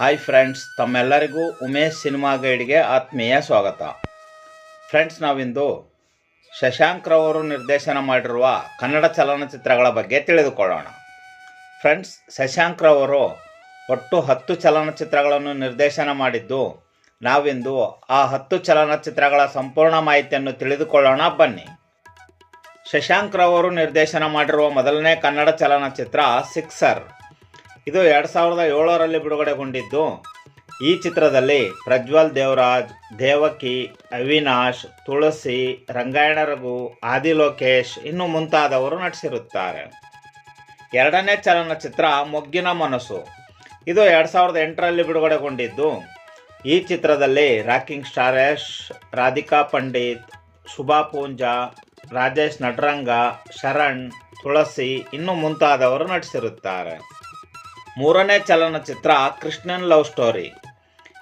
Hi friends ತಮ್ಮೆಲ್ಲರಿಗೂ Umesh cinema ಗೈಡ್ಗೆ ಆತ್ಮೀಯ ಸ್ವಾಗತ. ಫ್ರೆಂಡ್ಸ್ ನಾವಿಂದು ಶಶಾಂಕ್ ರವರು ನಿರ್ದೇಶನ ಮಾಡಿರುವ ಕನ್ನಡ ಚಲನಚಿತ್ರಗಳ ಬಗ್ಗೆ ತಿಳಿದುಕೊಳ್ಳೋಣ. ಫ್ರೆಂಡ್ಸ್ ಶಶಾಂಕ್ ರವರು ಒಟ್ಟು ಹತ್ತು ಚಲನಚಿತ್ರಗಳನ್ನು ನಿರ್ದೇಶನ ಮಾಡಿದ್ದು, ನಾವಿಂದು ಆ ಹತ್ತು ಚಲನಚಿತ್ರಗಳ ಸಂಪೂರ್ಣ ಮಾಹಿತಿಯನ್ನು ತಿಳಿದುಕೊಳ್ಳೋಣ, ಬನ್ನಿ. ಶಶಾಂಕ್ ರವರು ನಿರ್ದೇಶನ ಮಾಡಿರುವ ಮೊದಲನೇ ಕನ್ನಡ ಚಲನಚಿತ್ರ ಸಿಕ್ಸರ್. ಇದು ಎರಡು ಸಾವಿರದ ಏಳರಲ್ಲಿ ಬಿಡುಗಡೆಗೊಂಡಿದ್ದು. ಈ ಚಿತ್ರದಲ್ಲಿ ಪ್ರಜ್ವಲ್ ದೇವರಾಜ್, ದೇವಕಿ, ಅವಿನಾಶ್, ತುಳಸಿ, ರಂಗಾಯಣ ರಘು, ಆದಿ ಲೋಕೇಶ್ ಇನ್ನು ಮುಂತಾದವರು ನಟಿಸಿರುತ್ತಾರೆ. ಎರಡನೇ ಚಲನಚಿತ್ರ ಮೊಗ್ಗಿನ ಮನಸ್ಸು. ಇದು ಎರಡು ಸಾವಿರದ ಎಂಟರಲ್ಲಿ ಬಿಡುಗಡೆಗೊಂಡಿದ್ದು. ಈ ಚಿತ್ರದಲ್ಲಿ ರಾಕಿಂಗ್ ಸ್ಟಾರ್ ಯಶ್ ರಾಧಿಕಾ ಪಂಡಿತ್, ಶುಭಾ ಪೂಂಜಾ, ರಾಜೇಶ್ ನಟರಂಗ, ಶರಣ್, ತುಳಸಿ ಇನ್ನು ಮುಂತಾದವರು ನಟಿಸಿರುತ್ತಾರೆ. ಮೂರನೇ ಚಲನಚಿತ್ರ ಕೃಷ್ಣನ್ ಲವ್ ಸ್ಟೋರಿ.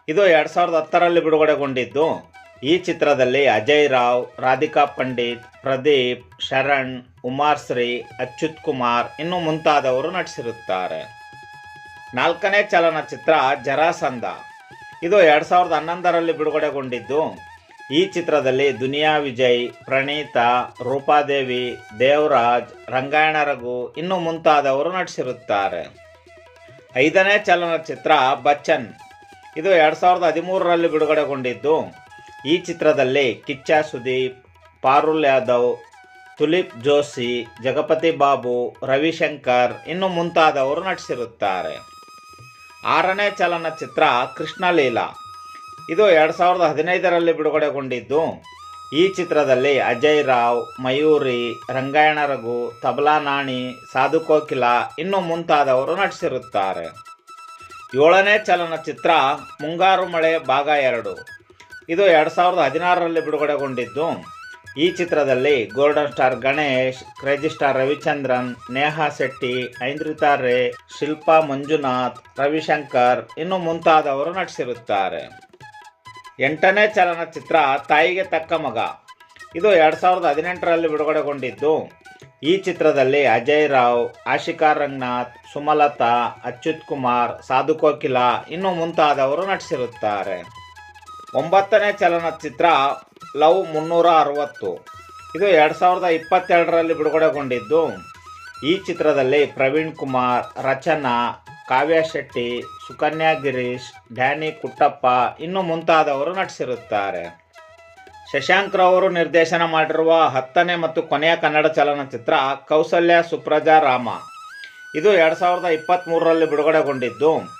ಇದು ಎರಡು ಸಾವಿರದ ಹತ್ತರಲ್ಲಿ ಬಿಡುಗಡೆಗೊಂಡಿದ್ದು. ಈ ಚಿತ್ರದಲ್ಲಿ ಅಜಯ್ ರಾವ್, ರಾಧಿಕಾ ಪಂಡಿತ್, ಪ್ರದೀಪ್, ಶರಣ್ ಉಮಾರ್ಶ್ರೀ ಅಚ್ಯುತ್ ಕುಮಾರ್ ಇನ್ನು ಮುಂತಾದವರು ನಟಿಸಿರುತ್ತಾರೆ. ನಾಲ್ಕನೇ ಚಲನಚಿತ್ರ ಜರಾಸಂದ ಇದು ಎರಡು ಸಾವಿರದ ಹನ್ನೊಂದರಲ್ಲಿ ಬಿಡುಗಡೆಗೊಂಡಿದ್ದು. ಈ ಚಿತ್ರದಲ್ಲಿ ದುನಿಯಾ ವಿಜಯ್, ಪ್ರಣೀತಾ ರೂಪಾದೇವಿ ದೇವರಾಜ್, ರಂಗಾಯಣ ರಘು ಇನ್ನು ಮುಂತಾದವರು ನಟಿಸಿರುತ್ತಾರೆ. ಐದನೇ ಚಲನಚಿತ್ರ ಬಚ್ಚನ್. ಇದು ಎರಡು ಸಾವಿರದ ಹದಿಮೂರರಲ್ಲಿ ಬಿಡುಗಡೆಗೊಂಡಿದ್ದು. ಈ ಚಿತ್ರದಲ್ಲಿ ಕಿಚ್ಚ ಸುದೀಪ್, ಪಾರುಲ್ ಯಾದವ್, ತುಲಿಪ್ ಜೋಶಿ, ಜಗಪತಿ ಬಾಬು, ರವಿಶಂಕರ್ ಇನ್ನು ಮುಂತಾದವರು ನಟಿಸಿರುತ್ತಾರೆ. ಆರನೇ ಚಲನಚಿತ್ರ ಕೃಷ್ಣಲೀಲಾ. ಇದು ಎರಡು ಸಾವಿರದ ಹದಿನೈದರಲ್ಲಿ ಬಿಡುಗಡೆಗೊಂಡಿದ್ದು. ಈ ಚಿತ್ರದಲ್ಲಿ ಅಜಯ್ ರಾವ್, ಮಯೂರಿ, ರಂಗಾಯಣ ರಘು, ತಬಲಾ ನಾಣಿ, ಸಾಧು ಕೋಕಿಲ ಇನ್ನು ಮುಂತಾದವರು ನಟಿಸಿರುತ್ತಾರೆ. ಏಳನೇ ಚಲನಚಿತ್ರ ಮುಂಗಾರು ಮಳೆ ಭಾಗ ಎರಡು. ಇದು ಎರಡು ಸಾವಿರದ ಹದಿನಾರರಲ್ಲಿ ಬಿಡುಗಡೆಗೊಂಡಿದ್ದು. ಈ ಚಿತ್ರದಲ್ಲಿ golden star Ganesh, crazy star Ravichandran, Neha Shetty, Aindrita Ray, Shilpa Manjunath, Ravishankar ಇನ್ನು ಮುಂತಾದವರು ನಟಿಸಿರುತ್ತಾರೆ. ಎಂಟನೇ ಚಲನಚಿತ್ರ ತಾಯಿಗೆ ತಕ್ಕ ಮಗ. ಇದು ಎರಡು ಸಾವಿರದ ಹದಿನೆಂಟರಲ್ಲಿ ಬಿಡುಗಡೆಗೊಂಡಿದ್ದು. ಈ ಚಿತ್ರದಲ್ಲಿ ಅಜಯ್ ರಾವ್, ಆಶಿಕಾ ರಂಗನಾಥ್, ಸುಮಲತಾ, ಅಚ್ಯುತ್ ಕುಮಾರ್, ಸಾಧು ಕೋಕಿಲ ಇನ್ನು ಮುಂತಾದವರು ನಟಿಸಿರುತ್ತಾರೆ. ಒಂಬತ್ತನೇ ಚಲನಚಿತ್ರ ಲವ್ ಮುನ್ನೂರ ಅರವತ್ತು. ಇದು ಎರಡು ಸಾವಿರದ ಇಪ್ಪತ್ತೆರಡರಲ್ಲಿ ಬಿಡುಗಡೆಗೊಂಡಿದ್ದು. ಈ ಚಿತ್ರದಲ್ಲಿ ಪ್ರವೀಣ್ ಕುಮಾರ್, ರಚನಾ ಕಾವ್ಯ ಶೆಟ್ಟಿ, ಸುಕನ್ಯಾ ಗಿರೀಶ್, ಡ್ಯಾನಿ ಕುಟ್ಟಪ್ಪ ಇನ್ನು ಮುಂತಾದವರು ನಟಿಸಿರುತ್ತಾರೆ. ಶಶಾಂಕ್ ಅವರು ನಿರ್ದೇಶನ ಮಾಡಿರುವ ಹತ್ತನೇ ಮತ್ತು ಕೊನೆಯ ಕನ್ನಡ ಚಲನಚಿತ್ರ ಕೌಸಲ್ಯ ಸುಪ್ರಜಾ ರಾಮ. ಇದು ಎರಡು ಸಾವಿರದ ಇಪ್ಪತ್ತ್ಮೂರರಲ್ಲಿ ಬಿಡುಗಡೆಗೊಂಡಿದ್ದು.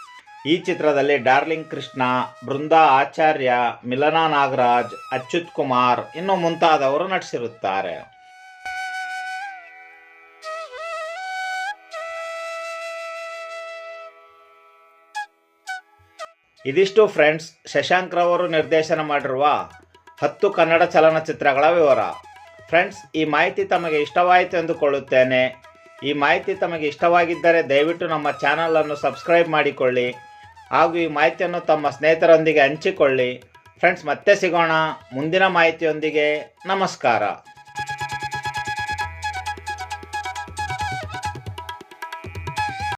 ಈ ಚಿತ್ರದಲ್ಲಿ ಡಾರ್ಲಿಂಗ್ ಕೃಷ್ಣ, ಬೃಂದಾ ಆಚಾರ್ಯ, ಮಿಲನಾ ನಾಗರಾಜ್, ಅಚ್ಯುತ್ ಕುಮಾರ್ ಇನ್ನು ಮುಂತಾದವರು ನಟಿಸಿರುತ್ತಾರೆ. ಇದಿಷ್ಟು ಫ್ರೆಂಡ್ಸ್, ಶಶಾಂಕ್ ರವರು ನಿರ್ದೇಶನ ಮಾಡಿರುವ ಹತ್ತು ಕನ್ನಡ ಚಲನಚಿತ್ರಗಳ ವಿವರ. ಫ್ರೆಂಡ್ಸ್, ಈ ಮಾಹಿತಿ ತಮಗೆ ಇಷ್ಟವಾಯಿತು ಎಂದುಕೊಳ್ಳುತ್ತೇನೆ. ಈ ಮಾಹಿತಿ ತಮಗೆ ಇಷ್ಟವಾಗಿದ್ದರೆ ದಯವಿಟ್ಟು ನಮ್ಮ ಚಾನಲನ್ನು ಸಬ್ಸ್ಕ್ರೈಬ್ ಮಾಡಿಕೊಳ್ಳಿ. ಹಾಗೂ ಈ ಮಾಹಿತಿಯನ್ನು ತಮ್ಮ ಸ್ನೇಹಿತರೊಂದಿಗೆ ಹಂಚಿಕೊಳ್ಳಿ. ಫ್ರೆಂಡ್ಸ್, ಮತ್ತೆ ಸಿಗೋಣ. ಮುಂದಿನ ಮಾಹಿತಿಯೊಂದಿಗೆ ನಮಸ್ಕಾರ.